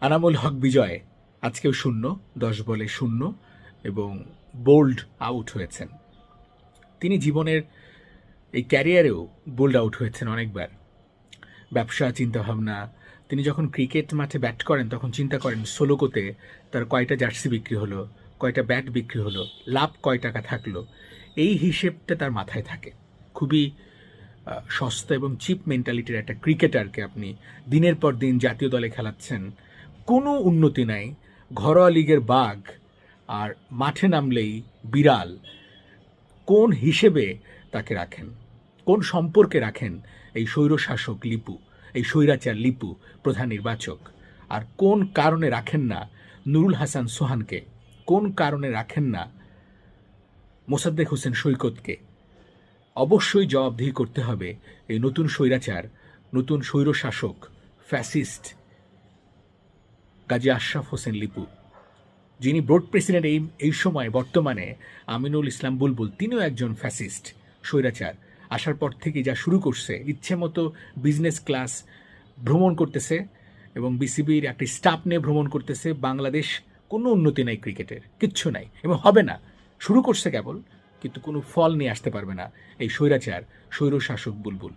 আনামুল হক বিজয় আজকেও শূন্য, দশ বলে শূন্য এবং বোল্ড আউট হয়েছেন। তিনি জীবনের এই ক্যারিয়ারেও বোল্ড আউট হয়েছেন অনেকবার। ব্যবসা, চিন্তাভাবনা, তিনি যখন ক্রিকেট মাঠে ব্যাট করেন, তখন চিন্তা করেন ষোলোকোতে তার কয়টা জার্সি বিক্রি হলো, কয়টা ব্যাট বিক্রি হলো, লাভ কয় টাকা থাকল, এই হিসেবটা তার মাথায় থাকে। খুবই সস্তা এবং চিপ মেন্টালিটির একটা ক্রিকেটারকে আপনি দিনের পর দিন জাতীয় দলে খেলাচ্ছেন কোনো উন্নতি নাই। ঘরোয়া লিগের বাঘ আর মাঠে নামলেই বিড়াল কোন হিসেবে তাকে রাখেন? কোন সম্পর্কে রাখেন এই স্বৈরশাসক লিপু, এই স্বৈরাচার লিপু, প্রধান নির্বাচক? আর কোন কারণে রাখেন না নুরুল হাসান সোহানকে? কোন কারণে রাখেন না মোসাদ্দেক হোসেন সৈকতকে? অবশ্যই জবাবদিহি করতে হবে এই নতুন স্বৈরাচার, নতুন স্বৈরশাসক, ফ্যাসিস্ট গাজী আশরাফ হোসেন লিপু। যিনি বোর্ড প্রেসিডেন্ট এই এই সময় বর্তমানে আমিনুল ইসলাম বুলবুল, তিনিও একজন ফ্যাসিস্ট, স্বৈরাচার। আসার পর থেকে যা শুরু করছে, ইচ্ছে মতো বিজনেস ক্লাস ভ্রমণ করতেছে এবং বিসিবির একটি স্টাফ নিয়ে ভ্রমণ করতেছে বাংলাদেশ। কোনো উন্নতি নাই ক্রিকেটের, কিচ্ছু নাই এবং হবে না। শুরু করছে কেবল, কিন্তু কোনো ফল নিয়ে আসতে পারবে না এই স্বৈরাচার, স্বৈরশাসক বুলবুল।